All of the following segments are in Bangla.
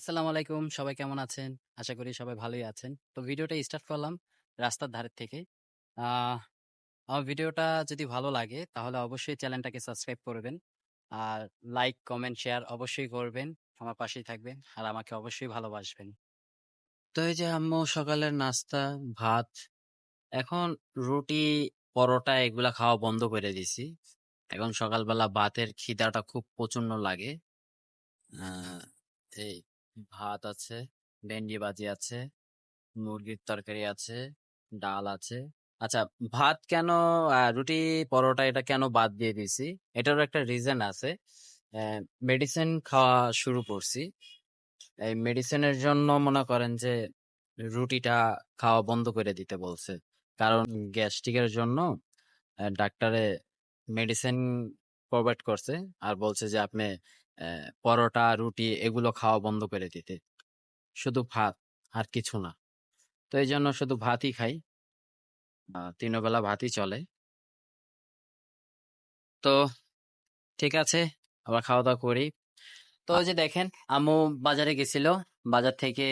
আসসালামু আলাইকুম। সবাই কেমন আছেন? আশা করি সবাই ভালোই আছেন। তো ভিডিওটা স্টার্ট করলাম রাস্তার ধারের থেকে। আমার ভিডিওটা যদি ভালো লাগে তাহলে অবশ্যই চ্যানেলটাকে সাবস্ক্রাইব করবেন। আর লাইক, কমেন্ট, শেয়ার অবশ্যই করবেন। আমার পাশেই থাকবেন আর আমাকে অবশ্যই ভালোবাসবেন। তো এই যে আম্মু, সকালের নাস্তা, ভাত, এখন রুটি, পরোটা এগুলা খাওয়া বন্ধ করে দিছি এখন সকালবেলা ভাতের খিদাটা খুব প্রচণ্ড লাগে। এই ভাত আছে, ভেন্ডি ভাজি আছে, মুরগির তরকারি আছে, ডাল আছে। আচ্ছা ভাত কেন রুটি, পরোটা এটা কেন বাদ দিয়ে দিয়েছি? এটারও একটা রিজন আছে। মেডিসিন খাওয়া শুরু করছি। এই মেডিসিনের জন্য মনে করেন যে, রুটিটা খাওয়া বন্ধ করে দিতে বলছে। কারণ গ্যাস্ট্রিকের জন্য ডাক্তারে মেডিসিন প্রোভাইড করছে। আর বলছে যে, আপনি পরোটা রুটি এগুলো খাওয়া বন্ধ করে দিতে। শুধু ভাত আর কিছু না। তো এই জন্য শুধু ভাতই খাই। আহ, তিনও বেলা ভাতই চলে। তো ঠিক আছে আবার খাওয়া দাওয়া করি। তো ওই যে দেখেন আম্মু বাজারে গেছিল। বাজার থেকে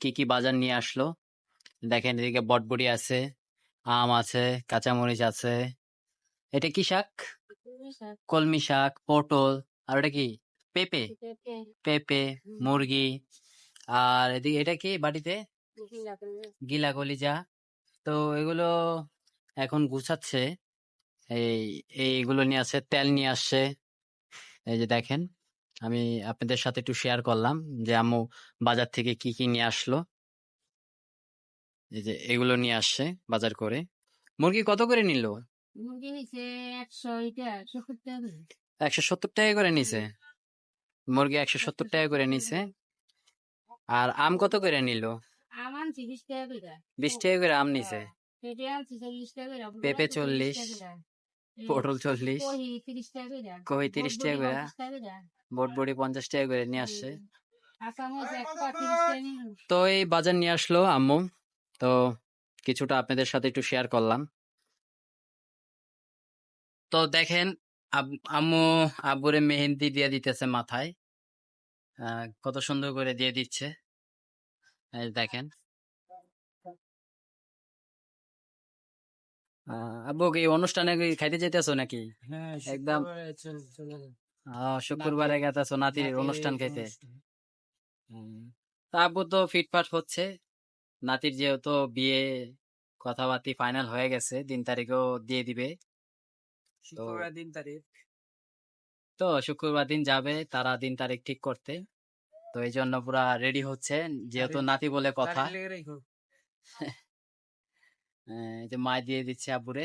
কি কি বাজার নিয়ে আসলো? দেখেন এদিকে বটবড়ি আছে আম আছে কাঁচামরিচ আছে। এটা কি শাক। কলমি শাক পটল। আর এটা কি? পেঁপে। পেঁপে। মুরগি। আর এদিকে এটা কি বাড়িতে? গিলা কলিজা। তো এগুলো এখন গুছাচ্ছে। এই এইগুলো নিয়ে আসছে তেল নিয়ে আসছে। এই যে দেখেন আমি আপনাদের সাথে একটু শেয়ার করলাম যে আম্মু বাজার থেকে কি কি নিয়ে আসলো। এই যে এগুলো নিয়ে আসছে বাজার করে। মুরগি কত করে নিল? মুরগি নিচে একশো এটা একশো সত্তর টাকা করে। নিছে মুরগি একশো সত্তর টাকা করে নিছে আর আম কত করে নিল বিশ টাকা করে আম নিছে পেঁপে চল্লিশ টাকা করে পেঁপে বড় তো 40, টাকা করে। এই পটল চল্লিশ কহি তিরিশ টাকা করে কই 30 টাকা বড়বড়ি করে। পঞ্চাশ টাকা করে। বটবড়ি পঞ্চাশ টাকা করে নিয়ে আসছে। তো এই বাজার নিয়ে আসলো আম্মু তো কিছুটা আপনাদের সাথে একটু শেয়ার করলাম তো দেখেন আম্মু আব্বুরে মেহেন্দি দিয়ে দিতেছে মাথায়। কত সুন্দর করে দিয়ে দিচ্ছে। দেখেন। আব্বু কি অনুষ্ঠানে খাইতে যেতেছো নাকি? হ্যাঁ একদম শুক্রবারে গেতেছো নাতির নাতির অনুষ্ঠান খাইতে। তা আব্বু তো ফিটফাট হচ্ছে। নাতির যেহেতু বিয়ে কথাবার্তি ফাইনাল হয়ে গেছে দিন তারিখও দিয়ে দিবে। শুক্রবার দিন তারিখ। তো শুক্রবার দিন যাবে তারা দিন তারিখ ঠিক করতে। তো এই জন্য পুরা রেডি হচ্ছে যেহেতু নাতি বলে কথা। এই যে মায় দিয়ে দিচ্ছে আবুরে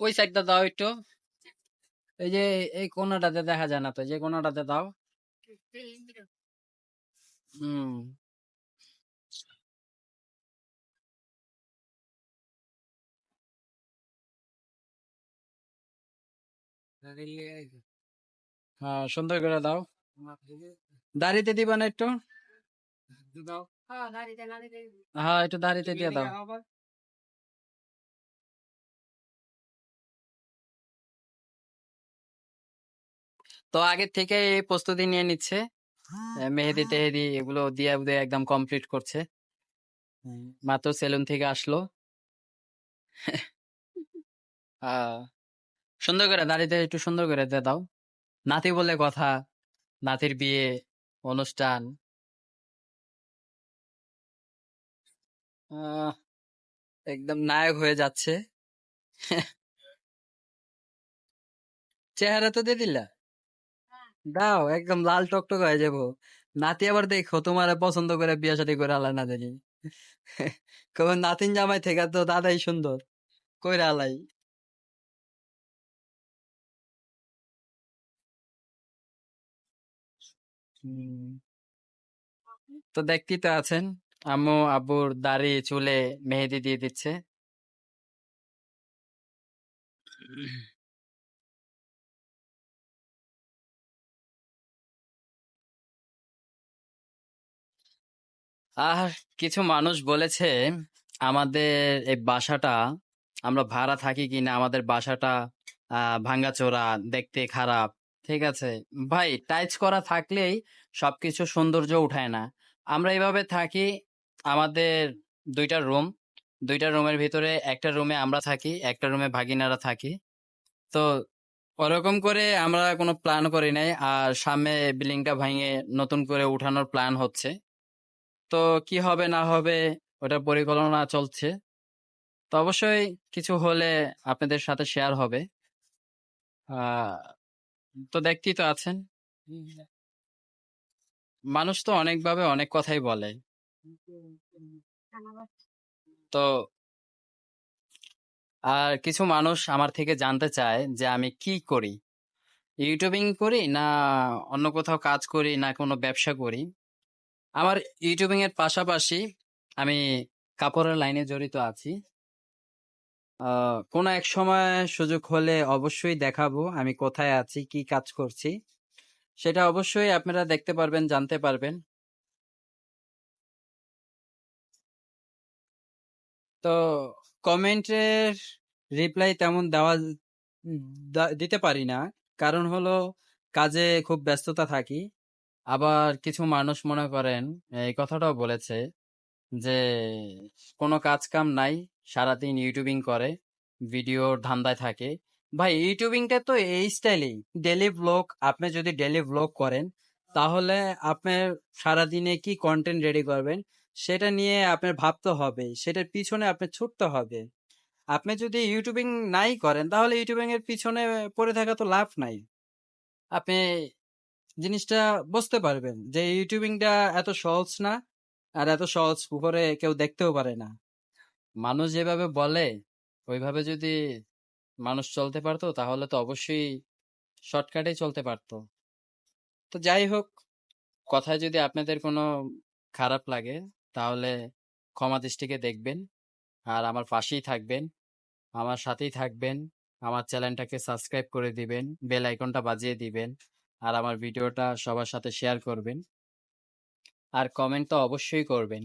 ওই সাইডটা দাও একটু। এই যে এই কোনাটাতে দেখা যায় না তো যে কোনাটাতে দাও। রেখো। হ্যাঁ সুন্দর করে দাও দিবা না একটু। হ্যাঁ, একটু দাড়িতে দিয়ে দাও তো আগের থেকে এই প্রস্তুতি নিয়ে নিচ্ছে মেহেদি টেহেদি এগুলো দিয়ে দিয়ে একদম কমপ্লিট করছে। মাত্র সেলুন থেকে আসলো। সুন্দর করে দাড়িতে একটু সুন্দর করে দিয়ে দাও। নাতি বলে কথা, নাতির বিয়ে, অনুষ্ঠান। একদম নায়ক হয়ে যাচ্ছে। চেহারা তো দিয়ে দিলা। দাও, একদম লাল টকটক হয়ে যাব। নাতি আবার দেখো, তোমার পছন্দ করে বিয়ে শাদী করে আলাই না জানি কখন নাতিন জামাই থেকে তো দাদাই সুন্দর, কইরা আলাই। তো দেখতেই তো আছেন, আম্মু, আব্বুর দাড়ি, চুলে মেহেদি দিয়ে দিচ্ছে। আর কিছু মানুষ বলেছে, আমাদের এই বাসাটা, আমরা ভাড়া থাকি কিনা, আমাদের বাসাটা আহ ভাঙাচোরা দেখতে খারাপ, ঠিক আছে? ভাই টাইচ করা থাকলেই সবকিছু সৌন্দর্য উঠায় না। আমরা এইভাবে থাকি, আমাদের দুইটা রুম, দুইটা রুমের ভিতরে একটা রুমে আমরা থাকি, একটা রুমে ভাগিনারা থাকি। তো ওরকম করে আমরা কোনো প্ল্যান করি নাই, আর সামনে বিল্ডিংটা ভেঙে নতুন করে উঠানোর প্ল্যান হচ্ছে। তো কি হবে না হবে ওটা পরিকল্পনা চলছে। তো অবশ্যই কিছু হলে আপনাদের সাথে শেয়ার হবে। তো দেখতেই তো আছেন। মানুষ তো অনেকভাবে অনেক কথাই বলে। তো আর কিছু মানুষ আমার থেকে জানতে চায় যে আমি কি করি? ইউটিউবিং করি না অন্য কোথাও কাজ করি না কোনো ব্যবসা করি? আমার ইউটিউবিং এর পাশাপাশি আমি কাপড়ের লাইনে জড়িত আছি। কোনো এক সময় সুযোগ হলে অবশ্যই দেখাবো আমি কোথায় আছি, কি কাজ করছি। সেটা অবশ্যই আপনারা দেখতে পারবেন, জানতে পারবেন। তো কমেন্টের রিপ্লাই তেমন দেওয়া দিতে পারি না। কারণ হলো কাজে খুব ব্যস্ততা থাকি। আবার কিছু মানুষ মনে করেন, এই কথাটাও বলেছে যে, কোনো কাজ কাম নাই, সারাদিন ইউটিউবিং করে ভিডিওর ধান্দায় থাকে। ভাই ইউটিউবিংটা তো এই স্টাইলেই। ডেলি ব্লগ আপনি যদি ডেলি ব্লগ করেন, তাহলে আপনার সারাদিনে কি কন্টেন্ট রেডি করবেন, সেটা নিয়ে আপনার ভাবতে হবে, সেটার পিছনে আপনার ছুটতে হবে। আপনি যদি ইউটিউবিং নাই করেন, তাহলে ইউটিউবিং এর পিছনে পড়ে থাকা তো লাভ নাই। আপনি জিনিসটা বুঝতে পারবেন যে ইউটিউবিংটা এত সহজ না আর এত সহজ উপরে কেউ দেখতেও পারে না। মানুষ যেভাবে বলে, ওইভাবে যদি মানুষ চলতে পারতো, তাহলে তো অবশ্যই শর্টকাটে চলতে পারতো। তো যাই হোক, কথায় যদি আপনাদের কোনো খারাপ লাগে, তাহলে ক্ষমা দৃষ্টিকে দেখবেন আর আমার পাশেই থাকবেন, আমার সাথেই থাকবেন, আমার চ্যানেলটাকে সাবস্ক্রাইব করে দিবেন, বেল আইকনটা বাজিয়ে দিবেন। আর আমার ভিডিওটা সবার সাথে শেয়ার করবেন। আর কমেন্ট তো অবশ্যই করবেন।